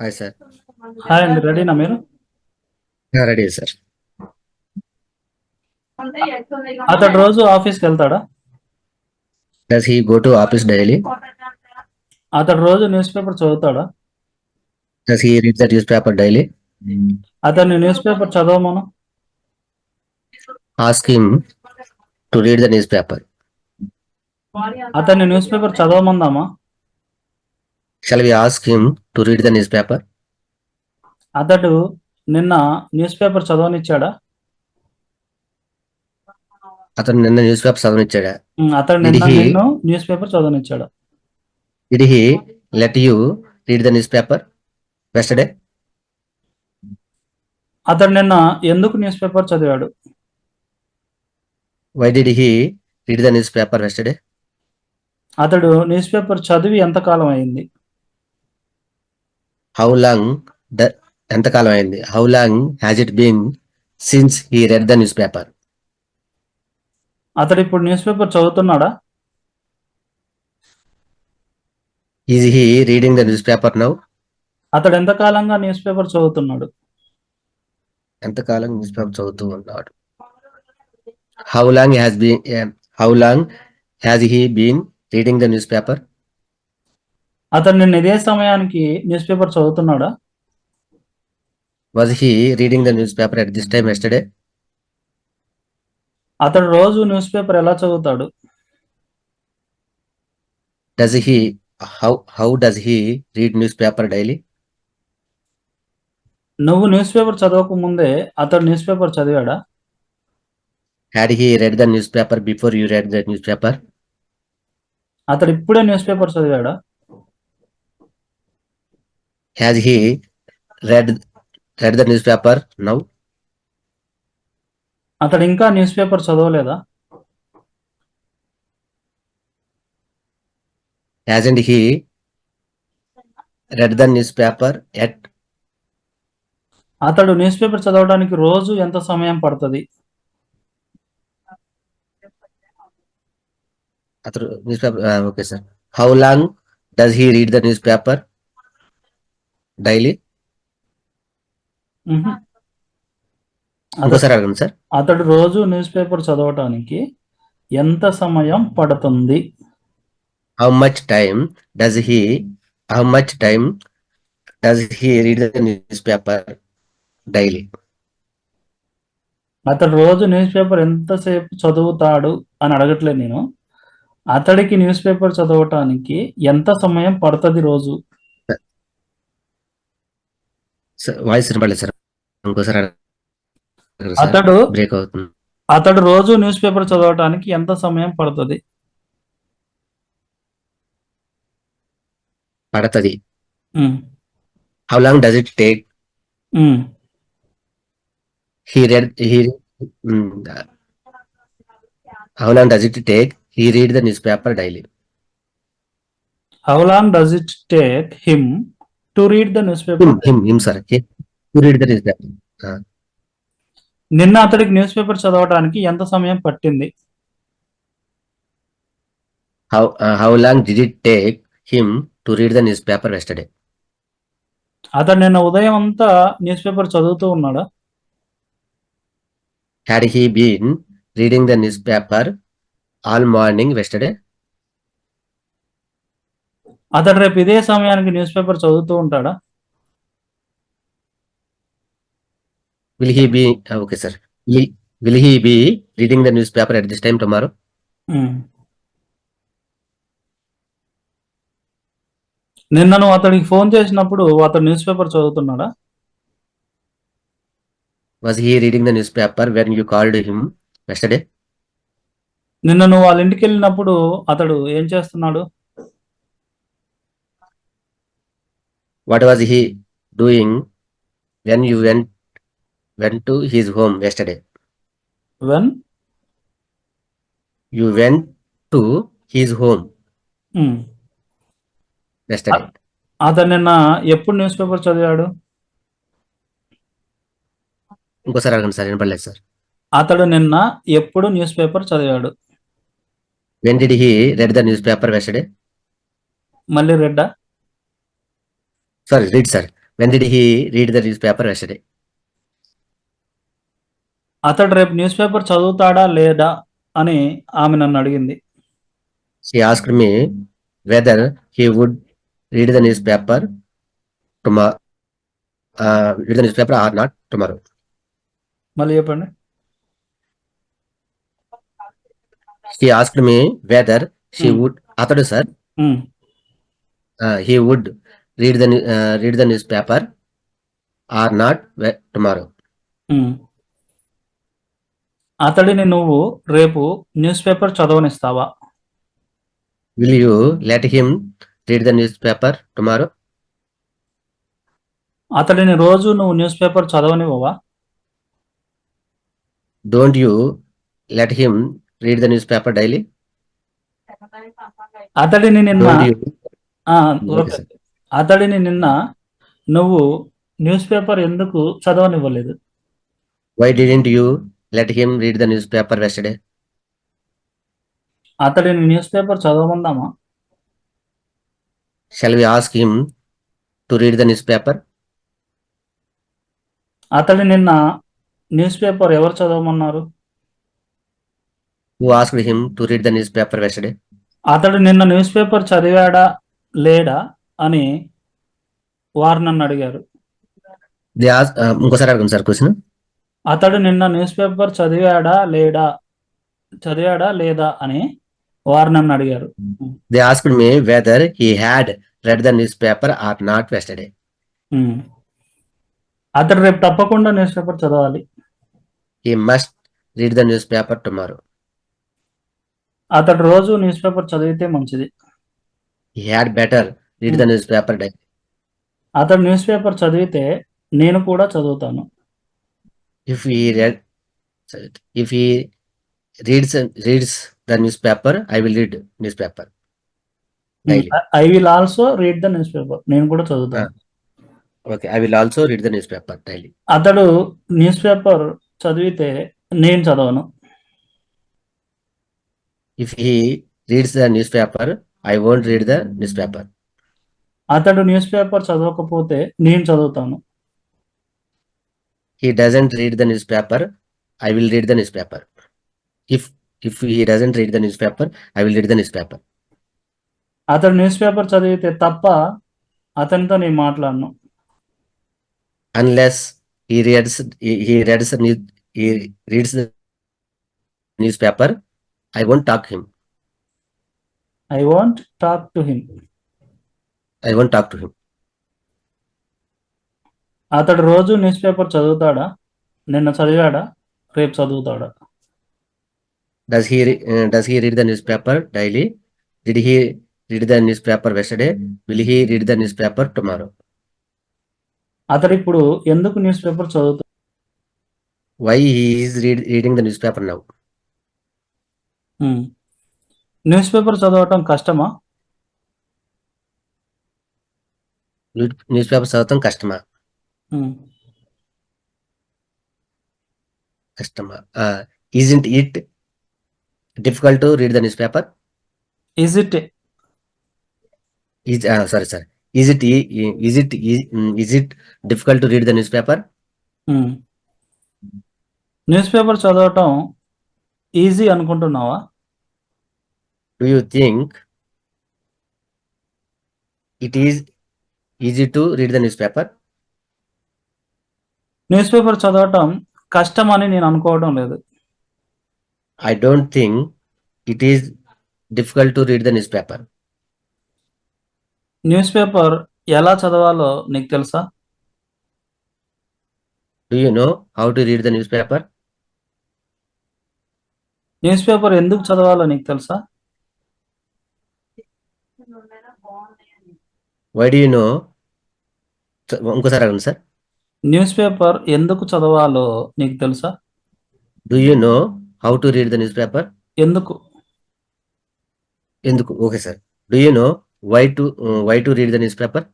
Hi sir hi అండి రెడీనా మీరు రెడీ సార్ అతడు రోజు ఆఫీస్కి వెళ్తాడా does he go to office daily అతడు రోజు newspaper చదువుతాడా does he read the newspaper daily అతను newspaper చదవమను ask to read the newspaper అతన్ని newspaper చదవమందామా shall we ask him to read the newspaper అతడు నిన్న newspaper చదవనిచ్చాడా అతను నిన్న newspaper చదవనిచ్చాడా అతడు నిన్న నిన్ను newspaper చదవనిచ్చాడా did he let you read the newspaper yesterday అతడు నిన్న ఎందుకు న్యూస్ పేపర్ చదివాడు why did he read the newspaper yesterday అతడు న్యూస్ పేపర్ చదివి ఎంత కాలం అయింది హౌ లాంగ్ ద ఎంతకాలం అయింది how long has it been since he read the newspaper అతడు ఇప్పుడు newspaper చదువుతున్నాడా is he reading the newspaper now అతడు ఎంత కాలంగా న్యూస్ పేపర్ చదువుతున్నాడు ఎంతకాలం న్యూస్ పేపర్ చదువుతూ ఉన్నాడు how long has been how long has he been reading the newspaper అతను నిన్న ఇదే సమయానికి newspaper చదువుతున్నాడా was he reading the newspaper at this time yesterday అతడు రోజు న్యూస్ పేపర్ ఎలా చదువుతాడు does he how how does he read newspaper daily నువ్వు newspaper చదవక ముందే అతడు newspaper చదివాడా had he read the newspaper before you read the news paper అతడు ఇప్పుడే newspaper చదివాడా has he read read the newspaper now అతడు ఇంకా newspaper చదవలేదా has and he read the newspaper yet అతడు newspaper చదవడానికి రోజు ఎంత సమయం పడుతుంది అతడు newspaper okay sir how long does he read the newspaper daily ఒకసారి అడగండి సార్ అతడు రోజు న్యూస్ పేపర్ చదవటానికి ఎంత సమయం పడుతుంది how much time does he how much time does he read the newspaper daily అతడు రోజు న్యూస్ పేపర్ ఎంతసేపు చదువుతాడు అని అడగట్లేదు నేను అతడికి న్యూస్ పేపర్ చదవటానికి ఎంత సమయం పడుతుంది రోజు వాయిస్ వినపడలేదు సార్ అతడు బ్రేక్ అవుతుంది అతడు రోజు న్యూస్ పేపర్ చదవటానికి ఎంత సమయం పడుతుంది పడుతుంది how long does it take he read he how long does it take he read the newspaper daily how long does it take him to read the newspaper him him sir to read the newspaper నిన్న అతడికి newspaper చదవడానికి ఎంత సమయం పట్టింది how how long did it take him to read the newspaper yesterday అతడు నిన్న ఉదయం అంతా న్యూస్ పేపర్ చదువుతూ ఉన్నాడా had he been reading the newspaper all morning yesterday అతడు రేపు ఇదే సమయానికి న్యూస్ పేపర్ చదువుతూ ఉంటాడా will he be okay sir will he be reading the newspaper at this time tomorrow నిన్నను అతడికి ఫోన్ చేసినప్పుడు అతడు newspaper చదువుతున్నాడా was he reading the newspaper when you called him yesterday నిన్న నువ్వు వాళ్ళ ఇంటికి వెళ్ళినప్పుడు అతడు ఏం చేస్తున్నాడు what was he doing when you went went to his home yesterday when you went to his home అతను నిన్న ఎప్పుడు న్యూస్ పేపర్ చదివాడు ఇంకోసారి అడగండి సార్ వినపడలేదు సార్ అతడు నిన్న ఎప్పుడు న్యూస్ పేపర్ చదివాడు when did he read the newspaper yesterday మళ్ళీ రెడ్డా Sorry, read, sir. When did he read the newspaper yesterday? అతడు రేపు న్యూస్ పేపర్ చదువుతాడా లేడా అని ఆమె నన్ను అడిగింది She asked me whether he would read the newspaper tomorrow, uh, read the newspaper or not tomorrow. మళ్ళీ చెప్పండి She asked me whether she Hmm. would, అతడు sir Hmm. he would read the read the newspaper or not tomorrow అతడిని నువ్వు రేపు newspaper చదవనిస్తావా will you let him read the newspaper tomorrow అతడిని రోజు నువ్వు న్యూస్ పేపర్ చదవనివ్వవా don't you let him read the newspaper daily అతడిని నిన్న అతడిని నిన్న నువ్వు న్యూస్ పేపర్ ఎందుకు చదవనివ్వలేదు why didn't you let him read the newspaper yesterday అతడిని newspaper చదవమందామా shall we ask him to read the newspaper అతడి నిన్న న్యూస్ పేపర్ ఎవరు చదవమన్నారు who ask him to read the newspaper yesterday అతడు నిన్న newspaper చదివాడా లేడా అని వారు నన్ను అడిగారు ఇంకోసారి అడగండి సార్ క్వశ్చన్ అతడు నిన్న న్యూస్ పేపర్ చదివాడా లేడా చదివాడా లేదా అని వారు నన్ను అడిగారు they asked me whether he had read the newspaper or not yesterday అతడు రేపు తప్పకుండా న్యూస్ పేపర్ చదవాలి he must read the newspaper tomorrow అతడు రోజు న్యూస్ పేపర్ చదివితే మంచిది he had better read the newspaper daily అతను న్యూస్ పేపర్ చదివితే నేను కూడా చదువుతాను if he read if he reads reads the newspaper I will read newspaper I will also read the newspaper నేను కూడా చదువుతాను okay I will also read the newspaper daily అతడు newspaper చదివితే నేను చదవను if he reads the newspaper I won't read the newspaper అతడు newspaper చదవకపోతే నేను చదువుతాను he doesn't read the newspaper I will read the newspaper if if he doesn't read the newspaper I will read the newspaper అతడు newspaper చదివితే తప్ప అతనితో నేను మాట్లాడను unless he reads he reads he reads newspaper I won't talk him I want talk to him I want talk to him అతడు రోజు newspaper చదువుతాడా నిన్న చదివాడా రేపు చదువుతాడా does he does he read the newspaper daily did he read the newspaper yesterday will he read the newspaper tomorrow అతడు ఇప్పుడు ఎందుకు newspaper చదువుతా why he's read reading the news paper now newspaper చదవటం కష్టమా newspaper చదవటం కష్టమా కష్టమా isn't it difficult to read the newspaper is it is sorry sorry is it is it is it difficult to read the newspaper newspaper చదవటం easy అనుకుంటున్నావా do you think it is easy to read the newspaper newspaper చదవటం కష్టం అని నేను అనుకోవడం లేదు I don't think it is difficult to read the news paper newspaper ఎలా చదవాలో నీకు తెలుసా do you know how to read the newspaper newspaper ఎందుకు చదవాలో నీకు తెలుసా వై డూ యూ నో ఇంకోసారి అడగండి సార్ న్యూస్ పేపర్ ఎందుకు చదవాలో నీకు తెలుసా do you know how to read the newspaper ఎందుకు ఎందుకు okay sir do you know why to why to read the newspaper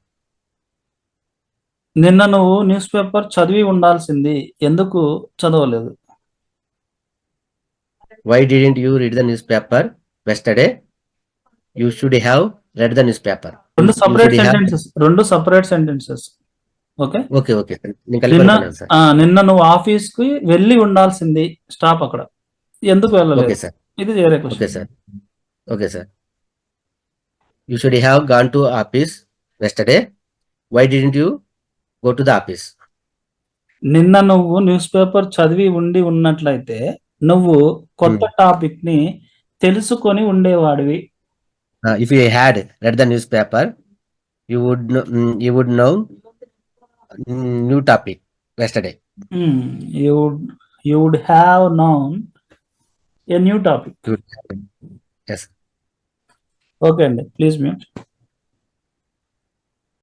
నిన్న నువ్వు న్యూస్ పేపర్ చదివి ఉండాల్సింది ఎందుకు చదవలేదు why didn't you read the newspaper yesterday you should have read the newspaper రెండు separate sentences రెండు separate sentences okay okay okay నిన్న నిన్న నువ్వు ఆఫీస్ కి వెళ్ళి ఉండాల్సింది స్టాప్ అక్కడ ఎందుకు వెళ్ళలేదు ఇది వేరే okay sir okay sir you should have gone to office yesterday why didn't you go to the office నిన్న నువ్వు న్యూస్ పేపర్ చదివి ఉండి ఉన్నట్లయితే నువ్వు కొత్త టాపిక్ hmm. ని తెలుసుకొని ఉండేవాడివి Uh, if you had read the newspaper, you would mm, know mm, new topic yesterday. Hmm, you would have known a new topic. Yes. Okay, please mute.